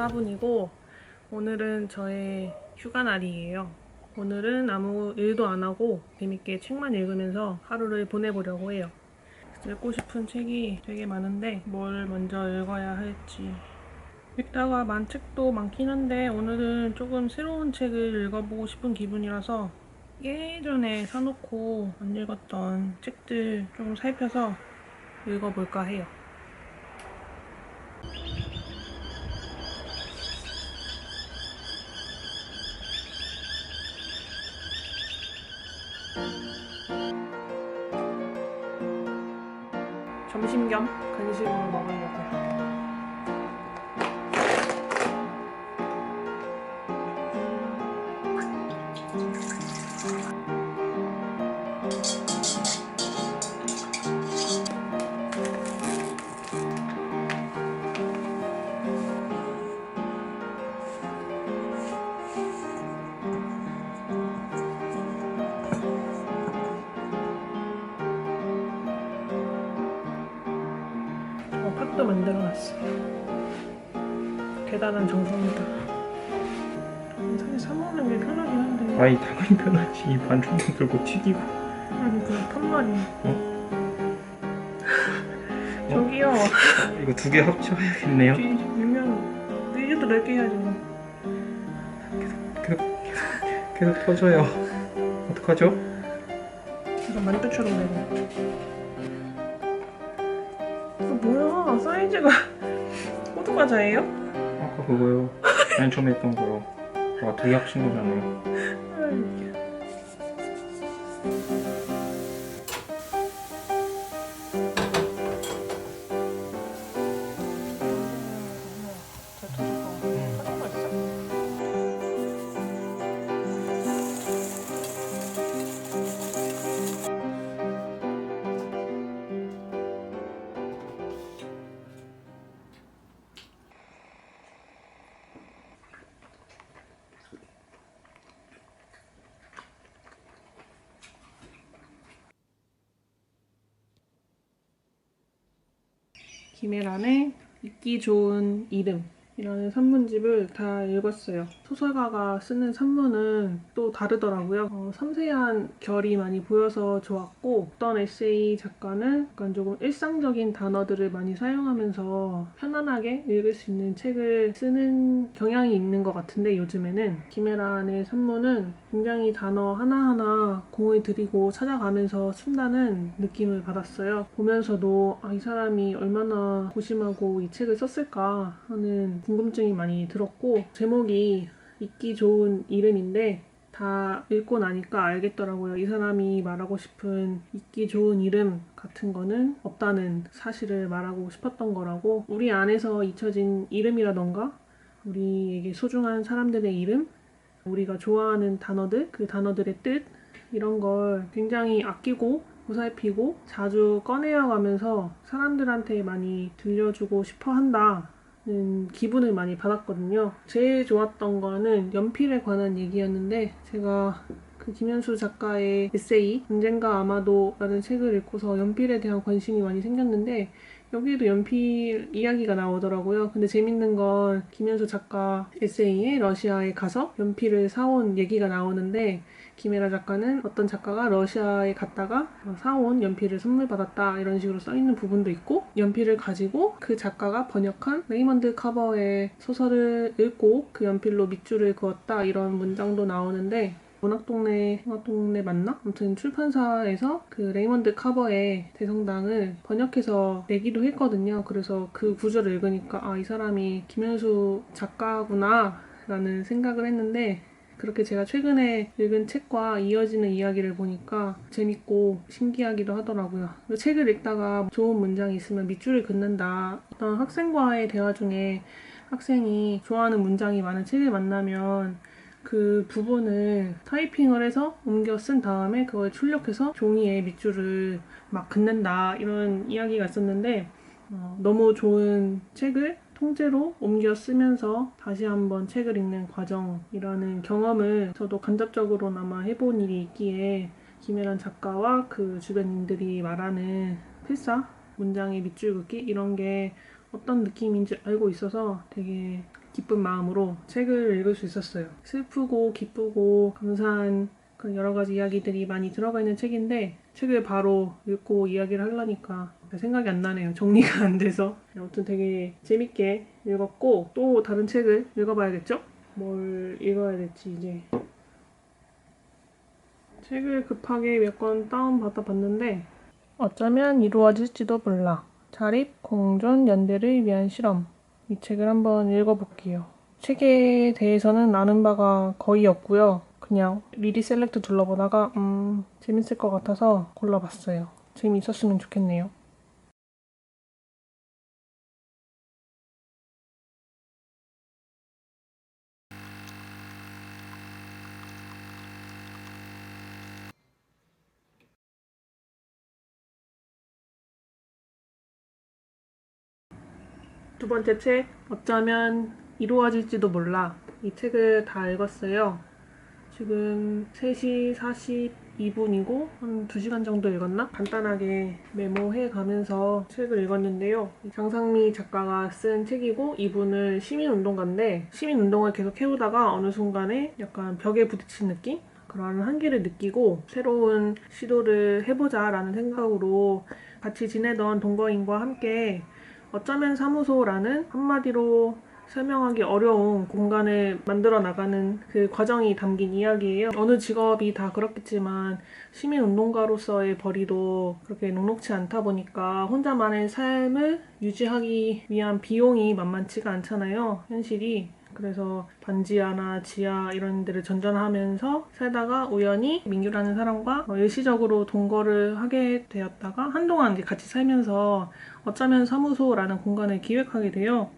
4분이고 오늘은 저의 휴가 날이에요. 오늘은 아무 일도 안 하고 재밌게 책만 읽으면서 하루를 보내보려고 해요. 읽고 싶은 책이 되게 많은데 뭘 먼저 읽어야 할지 읽다가 만 책도 많긴 한데 오늘은 조금 새로운 책을 읽어보고 싶은 기분이라서 예전에 사놓고 안 읽었던 책들 좀 살펴서 읽어볼까 해요. 점심 겸 간식으로 먹으려고요. 어, 팥도 만들어놨어요. 대단한 정성이다. 사실 사 먹는 게 편하긴 한데 아니 당연히 편하지 반죽만 들고 튀기고 아니 그 팥말이 어? 저기요 이거 두 개 합쳐야겠네요 뒤 밀면 이것도 넓게 해야지 뭐. 계속 계속 터져요 어떡하죠? 약간 만두처럼 되네. 뭐야 사이즈가 호두 과자예요? 아까 그거요. 맨 처음에 했던 거요 와두개 합친 거잖아요 김혜란의 읽기 좋은 이름 이라는 산문집을 다 읽었어요. 소설가가 쓰는 산문은 또 다르더라고요. 어, 섬세한 결이 많이 보여서 좋았고 어떤 에세이 작가는 약간 조금 일상적인 단어들을 많이 사용하면서 편안하게 읽을 수 있는 책을 쓰는 경향이 있는 것 같은데 요즘에는 김혜란의 산문은 굉장히 단어 하나하나 공을 들이고 찾아가면서 쓴다는 느낌을 받았어요. 보면서도 아, 이 사람이 얼마나 고심하고 이 책을 썼을까 하는 궁금증이 많이 들었고 제목이 읽기 좋은 이름인데 다 읽고 나니까 알겠더라고요. 이 사람이 말하고 싶은 읽기 좋은 이름 같은 거는 없다는 사실을 말하고 싶었던 거라고 우리 안에서 잊혀진 이름이라던가 우리에게 소중한 사람들의 이름 우리가 좋아하는 단어들, 그 단어들의 뜻 이런 걸 굉장히 아끼고 보살피고 자주 꺼내어 가면서 사람들한테 많이 들려주고 싶어 한다는 기분을 많이 받았거든요. 제일 좋았던 거는 연필에 관한 얘기였는데 제가 그 김현수 작가의 에세이 언젠가 아마도 라는 책을 읽고서 연필에 대한 관심이 많이 생겼는데 여기에도 연필 이야기가 나오더라고요. 근데 재밌는 건 김현수 작가 에세이에 러시아에 가서 연필을 사온 얘기가 나오는데 김혜라 작가는 어떤 작가가 러시아에 갔다가 사온 연필을 선물 받았다 이런 식으로 써 있는 부분도 있고 연필을 가지고 그 작가가 번역한 레이먼드 카버의 소설을 읽고 그 연필로 밑줄을 그었다 이런 문장도 나오는데 문학동네 문학동네 맞나? 아무튼 출판사에서 그 레이먼드 카버의 대성당을 번역해서 내기도 했거든요. 그래서 그 구절을 읽으니까 아 이 사람이 김현수 작가구나 라는 생각을 했는데 그렇게 제가 최근에 읽은 책과 이어지는 이야기를 보니까 재밌고 신기하기도 하더라고요. 그 책을 읽다가 좋은 문장이 있으면 밑줄을 긋는다. 어떤 학생과의 대화 중에 학생이 좋아하는 문장이 많은 책을 만나면 그 부분을 타이핑을 해서 옮겨 쓴 다음에 그걸 출력해서 종이에 밑줄을 막 긋는다 이런 이야기가 있었는데 어, 너무 좋은 책을 통째로 옮겨 쓰면서 다시 한번 책을 읽는 과정이라는 경험을 저도 간접적으로나마 해본 일이 있기에 김혜란 작가와 그 주변인들이 말하는 필사 문장의 밑줄 긋기 이런 게 어떤 느낌인지 알고 있어서 되게 기쁜 마음으로 책을 읽을 수 있었어요. 슬프고 기쁘고 감사한 그런 여러 가지 이야기들이 많이 들어가 있는 책인데 책을 바로 읽고 이야기를 하려니까 생각이 안 나네요. 정리가 안 돼서. 아무튼 되게 재밌게 읽었고 또 다른 책을 읽어봐야겠죠? 뭘 읽어야 될지 이제 책을 급하게 몇 권 다운받아 봤는데 어쩌면 이루어질지도 몰라. 자립 공존 연대를 위한 실험. 이 책을 한번 읽어볼게요. 책에 대해서는 아는 바가 거의 없고요. 그냥 리디 셀렉트 둘러보다가 음 재밌을 것 같아서 골라봤어요. 재미있었으면 좋겠네요. 두 번째 책 어쩌면 이루어질지도 몰라 이 책을 다 읽었어요 지금 3시 42분이고 한 2시간 정도 읽었나? 간단하게 메모해 가면서 책을 읽었는데요 장상미 작가가 쓴 책이고 이분은 시민운동가인데 시민운동을 계속 해오다가 어느 순간에 약간 벽에 부딪힌 느낌? 그런 한계를 느끼고 새로운 시도를 해보자 라는 생각으로 같이 지내던 동거인과 함께 어쩌면 사무소라는 한마디로 설명하기 어려운 공간을 만들어 나가는 그 과정이 담긴 이야기예요. 어느 직업이 다 그렇겠지만 시민운동가로서의 벌이도 그렇게 녹록치 않다 보니까 혼자만의 삶을 유지하기 위한 비용이 만만치가 않잖아요. 현실이. 그래서 반지하나 지하 이런 데를 전전하면서 살다가 우연히 민규라는 사람과 어, 일시적으로 동거를 하게 되었다가 한동안 이제 같이 살면서 어쩌면 사무소라는 공간을 기획하게 돼요.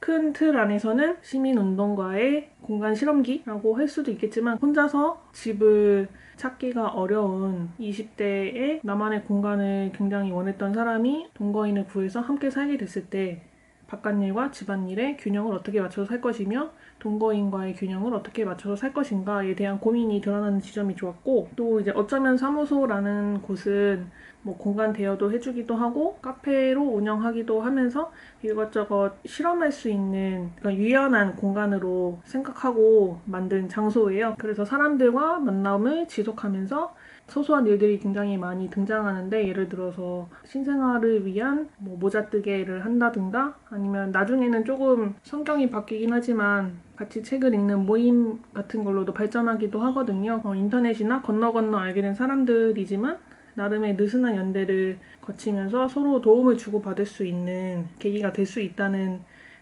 큰 틀 안에서는 시민운동가의 공간 실험기라고 할 수도 있겠지만 혼자서 집을 찾기가 어려운 20대의 나만의 공간을 굉장히 원했던 사람이 동거인을 구해서 함께 살게 됐을 때 바깥일과 집안일의 균형을 어떻게 맞춰서 살 것이며 동거인과의 균형을 어떻게 맞춰서 살 것인가에 대한 고민이 드러나는 지점이 좋았고 또 이제 어쩌면 사무소라는 곳은 뭐 공간 대여도 해주기도 하고 카페로 운영하기도 하면서 이것저것 실험할 수 있는 유연한 공간으로 생각하고 만든 장소예요. 그래서 사람들과 만남을 지속하면서 소소한 일들이 굉장히 많이 등장하는데 예를 들어서 신생아를 위한 뭐 모자뜨개를 한다든가 아니면 나중에는 조금 성격이 바뀌긴 하지만 같이 책을 읽는 모임 같은 걸로도 발전하기도 하거든요. 어, 인터넷이나 건너 건너 알게 된 사람들이지만 나름의 느슨한 연대를 거치면서 서로 도움을 주고받을 수 있는 계기가 될 수 있다는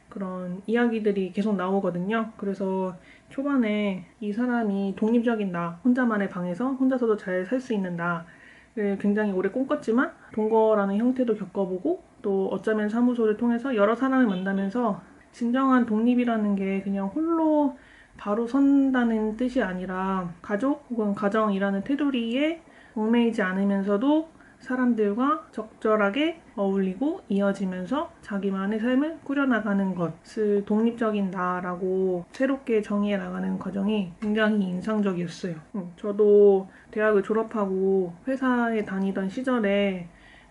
그런 이야기들이 계속 나오거든요. 그래서 초반에 이 사람이 독립적인 나, 혼자만의 방에서 혼자서도 잘 살 수 있는 나를 굉장히 오래 꿈꿨지만 동거라는 형태도 겪어보고 또 어쩌면 사무소를 통해서 여러 사람을 만나면서 진정한 독립이라는 게 그냥 홀로 바로 선다는 뜻이 아니라 가족 혹은 가정이라는 테두리에 얽매이지 않으면서도 사람들과 적절하게 어울리고 이어지면서 자기만의 삶을 꾸려나가는 것을 독립적인 나라고 새롭게 정의해 나가는 과정이 굉장히 인상적이었어요. 음, 저도 대학을 졸업하고 회사에 다니던 시절에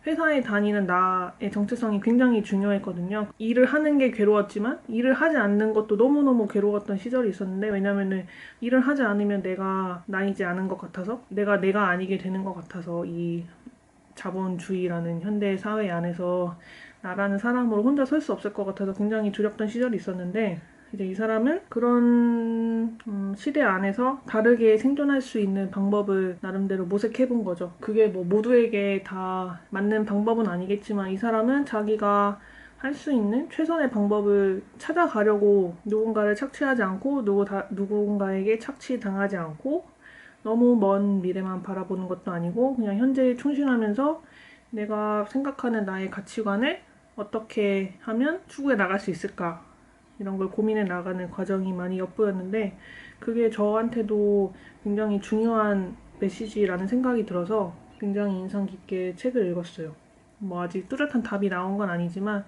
회사에 다니는 나의 정체성이 굉장히 중요했거든요. 일을 하는 게 괴로웠지만 일을 하지 않는 것도 너무너무 괴로웠던 시절이 있었는데 왜냐면은 일을 하지 않으면 내가 나이지 않은 것 같아서 내가 내가 아니게 되는 것 같아서 이 자본주의라는 현대 사회 안에서 나라는 사람으로 혼자 설 수 없을 것 같아서 굉장히 두렵던 시절이 있었는데 이제 이 사람은 그런 음, 시대 안에서 다르게 생존할 수 있는 방법을 나름대로 모색해 본 거죠. 그게 뭐 모두에게 다 맞는 방법은 아니겠지만 이 사람은 자기가 할 수 있는 최선의 방법을 찾아가려고 누군가를 착취하지 않고 누구 다, 누군가에게 착취당하지 않고 너무 먼 미래만 바라보는 것도 아니고 그냥 현재에 충실하면서 내가 생각하는 나의 가치관을 어떻게 하면 추구해 나갈 수 있을까 이런 걸 고민해 나가는 과정이 많이 엿보였는데 그게 저한테도 굉장히 중요한 메시지라는 생각이 들어서 굉장히 인상 깊게 책을 읽었어요. 뭐 아직 뚜렷한 답이 나온 건 아니지만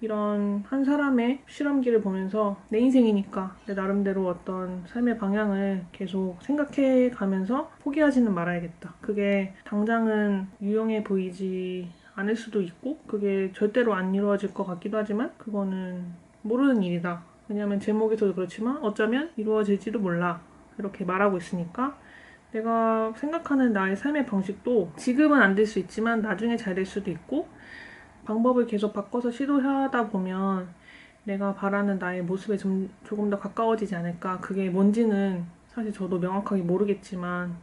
이런 한 사람의 실험기를 보면서 내 인생이니까 내 나름대로 어떤 삶의 방향을 계속 생각해 가면서 포기하지는 말아야겠다. 그게 당장은 유용해 보이지 않을 수도 있고 그게 절대로 안 이루어질 것 같기도 하지만 그거는 모르는 일이다. 왜냐면 제목에서도 그렇지만 어쩌면 이루어질지도 몰라. 이렇게 말하고 있으니까 내가 생각하는 나의 삶의 방식도 지금은 안 될 수 있지만 나중에 잘 될 수도 있고 방법을 계속 바꿔서 시도하다 보면 내가 바라는 나의 모습에 좀, 조금 더 가까워지지 않을까. 그게 뭔지는 사실 저도 명확하게 모르겠지만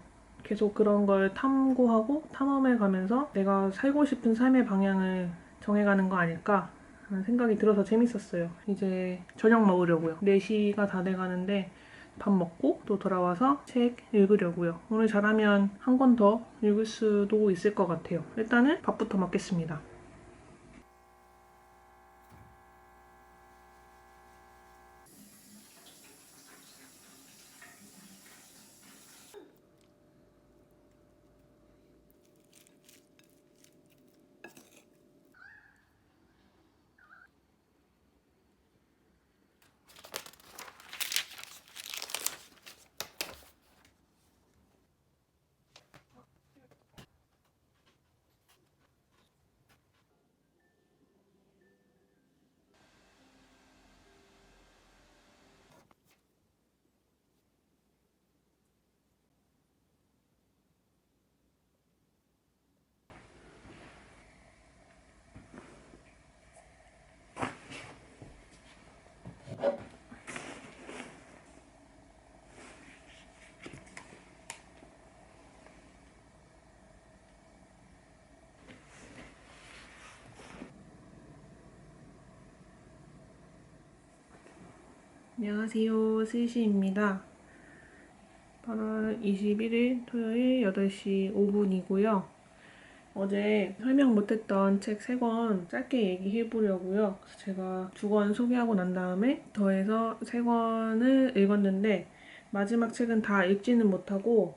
계속 그런 걸 탐구하고 탐험해 가면서 내가 살고 싶은 삶의 방향을 정해가는 거 아닐까 하는 생각이 들어서 재밌었어요. 이제 저녁 먹으려고요. 4시가 다 돼가는데 밥 먹고 또 돌아와서 책 읽으려고요. 오늘 잘하면 한 권 더 읽을 수도 있을 것 같아요. 일단은 밥부터 먹겠습니다. 안녕하세요. 스시입니다. 8월 21일 토요일 8시 5분이고요. 어제 설명 못했던 책 3권 짧게 얘기해 보려고요. 그래서 제가 두 권 소개하고 난 다음에 더해서 3권을 읽었는데 마지막 책은 다 읽지는 못하고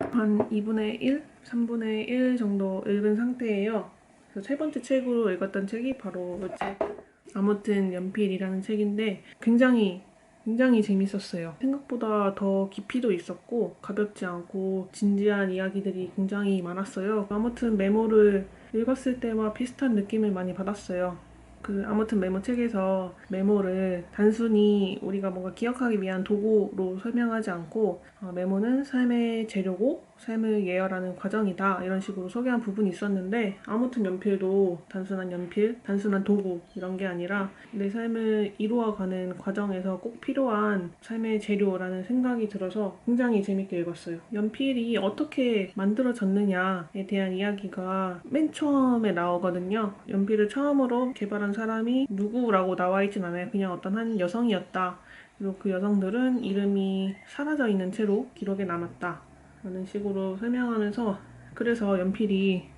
한 2분의 1, 3분의 1 정도 읽은 상태예요. 그래서 세 번째 책으로 읽었던 책이 바로 이 책. 아무튼 연필이라는 책인데 굉장히 굉장히 재밌었어요. 생각보다 더 깊이도 있었고 가볍지 않고 진지한 이야기들이 굉장히 많았어요. 아무튼 메모를 읽었을 때와 비슷한 느낌을 많이 받았어요. 그 아무튼 메모 책에서 메모를 단순히 우리가 뭔가 기억하기 위한 도구로 설명하지 않고 어, 메모는 삶의 재료고 삶을 예열하는 과정이다 이런 식으로 소개한 부분이 있었는데 아무튼 연필도 단순한 연필, 단순한 도구 이런 게 아니라 내 삶을 이루어가는 과정에서 꼭 필요한 삶의 재료라는 생각이 들어서 굉장히 재밌게 읽었어요. 연필이 어떻게 만들어졌느냐에 대한 이야기가 맨 처음에 나오거든요. 연필을 처음으로 개발한 사람이 누구라고 나와 있진 않아요. 그냥 어떤 한 여성이었다. 그리고 그 여성들은 이름이 사라져 있는 채로 기록에 남았다. 라는 식으로 설명하면서 그래서 연필이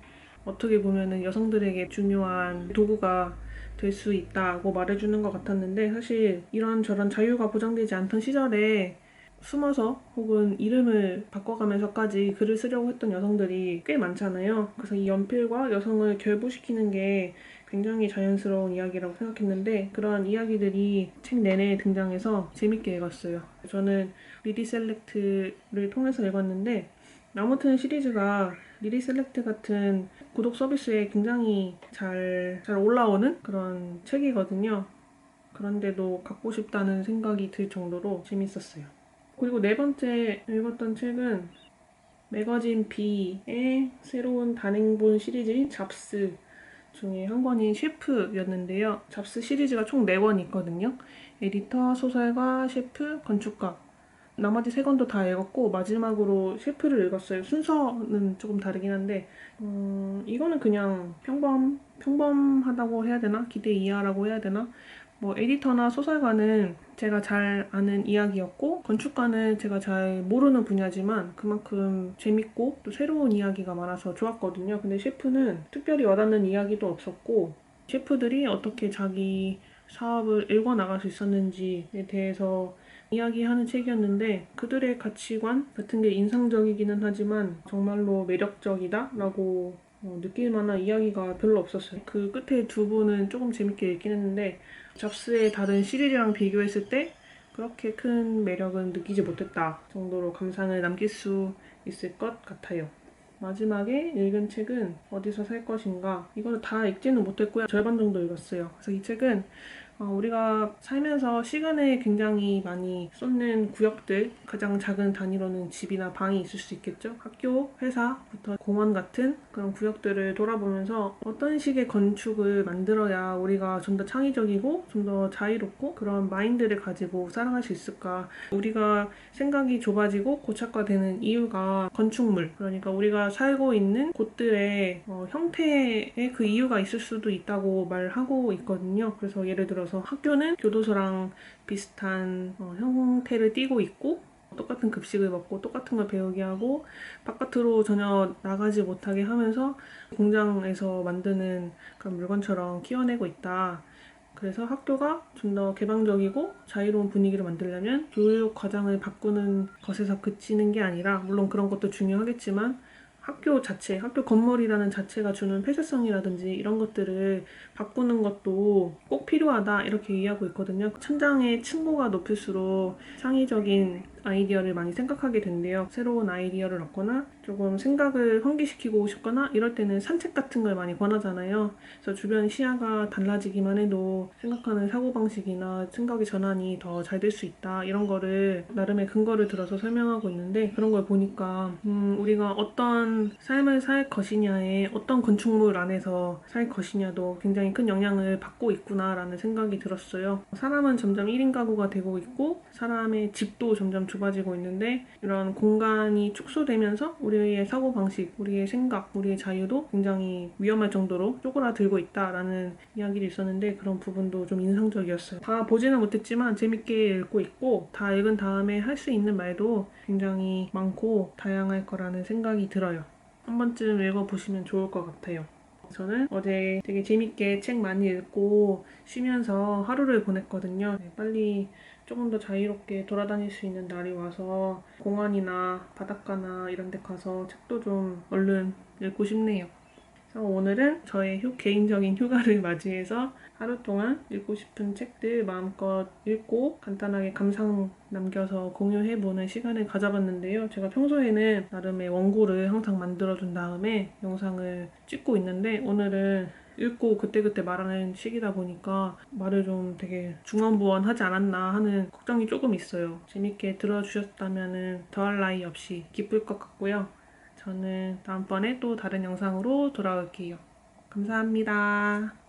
어떻게 보면은 여성들에게 중요한 도구가 될 수 있다고 말해주는 것 같았는데 사실 이런 저런 자유가 보장되지 않던 시절에 숨어서 혹은 이름을 바꿔가면서까지 글을 쓰려고 했던 여성들이 꽤 많잖아요. 그래서 이 연필과 여성을 결부시키는 게 굉장히 자연스러운 이야기라고 생각했는데 그러한 이야기들이 책 내내 등장해서 재밌게 읽었어요. 저는 리디 셀렉트를 통해서 읽었는데 아무튼 시리즈가 리디 셀렉트 같은 구독 서비스에 굉장히 잘, 잘 올라오는 그런 책이거든요. 그런데도 갖고 싶다는 생각이 들 정도로 재밌었어요. 그리고 네 번째 읽었던 책은 매거진 B의 새로운 단행본 시리즈인 잡스 중에 한 권이 셰프였는데요. 잡스 시리즈가 총 4권이 있거든요. 에디터, 소설가, 셰프, 건축가. 나머지 세 권도 다 읽었고 마지막으로 셰프를 읽었어요. 순서는 조금 다르긴 한데 음, 이거는 그냥 평범 평범하다고 해야 되나 기대 이하라고 해야 되나 뭐 에디터나 소설가는 제가 잘 아는 이야기였고 건축가는 제가 잘 모르는 분야지만 그만큼 재밌고 또 새로운 이야기가 많아서 좋았거든요. 근데 셰프는 특별히 와닿는 이야기도 없었고 셰프들이 어떻게 자기 사업을 읽어 나갈 수 있었는지에 대해서 이야기하는 책이었는데 그들의 가치관 같은 게 인상적이기는 하지만 정말로 매력적이다라고 어, 느낄 만한 이야기가 별로 없었어요. 그 끝에 두 분은 조금 재밌게 읽긴 했는데 잡스의 다른 시리즈랑 비교했을 때 그렇게 큰 매력은 느끼지 못했다 정도로 감상을 남길 수 있을 것 같아요. 마지막에 읽은 책은 어디서 살 것인가? 이거는 다 읽지는 못했고요. 절반 정도 읽었어요. 그래서 이 책은 어, 우리가 살면서 시간을 굉장히 많이 쏟는 구역들, 가장 작은 단위로는 집이나 방이 있을 수 있겠죠. 학교, 회사부터 공원 같은 그런 구역들을 돌아보면서 어떤 식의 건축을 만들어야 우리가 좀 더 창의적이고 좀 더 자유롭고 그런 마인드를 가지고 살아갈 수 있을까. 우리가 생각이 좁아지고 고착화되는 이유가 건축물, 그러니까 우리가 살고 있는 곳들의 어, 형태에 그 이유가 있을 수도 있다고 말하고 있거든요. 그래서 예를 들어 서 학교는 교도소랑 비슷한 어, 형태를 띠고 있고 똑같은 급식을 먹고 똑같은 걸 배우게 하고 바깥으로 전혀 나가지 못하게 하면서 공장에서 만드는 그런 물건처럼 키워내고 있다. 그래서 학교가 좀 더 개방적이고 자유로운 분위기를 만들려면 교육 과정을 바꾸는 것에서 그치는 게 아니라 물론 그런 것도 중요하겠지만 학교 자체, 학교 건물이라는 자체가 주는 폐쇄성이라든지 이런 것들을 바꾸는 것도 꼭 필요하다 이렇게 이해하고 있거든요. 천장의 층고가 높을수록 창의적인 아이디어를 많이 생각하게 된대요. 새로운 아이디어를 얻거나 조금 생각을 환기시키고 싶거나 이럴 때는 산책 같은 걸 많이 권하잖아요. 그래서 주변 시야가 달라지기만 해도 생각하는 사고방식이나 생각의 전환이 더 잘 될 수 있다. 이런 거를 나름의 근거를 들어서 설명하고 있는데 그런 걸 보니까 음, 우리가 어떤 삶을 살 것이냐에 어떤 건축물 안에서 살 것이냐도 굉장히 큰 영향을 받고 있구나라는 생각이 들었어요. 사람은 점점 1인 가구가 되고 있고 사람의 집도 점점 좁아지고 있는데 이런 공간이 축소되면서 우리 의 사고방식, 우리의 생각, 우리의 자유도 굉장히 위험할 정도로 쪼그라들고 있다라는 이야기도 있었는데 그런 부분도 좀 인상적이었어요. 다 보지는 못했지만 재밌게 읽고 있고 다 읽은 다음에 할 수 있는 말도 굉장히 많고 다양할 거라는 생각이 들어요. 한 번쯤 읽어보시면 좋을 것 같아요. 저는 어제 되게 재밌게 책 많이 읽고 쉬면서 하루를 보냈거든요. 네, 빨리 조금 더 자유롭게 돌아다닐 수 있는 날이 와서 공원이나 바닷가나 이런 데 가서 책도 좀 얼른 읽고 싶네요. 오늘은 저의 휴- 개인적인 휴가를 맞이해서 하루 동안 읽고 싶은 책들 마음껏 읽고 간단하게 감상 남겨서 공유해보는 시간을 가져봤는데요. 제가 평소에는 나름의 원고를 항상 만들어둔 다음에 영상을 찍고 있는데 오늘은 읽고 그때그때 말하는 시기다 보니까 말을 좀 되게 중언부언하지 않았나 하는 걱정이 조금 있어요. 재밌게 들어주셨다면 더할 나위 없이 기쁠 것 같고요. 저는 다음번에 또 다른 영상으로 돌아올게요. 감사합니다.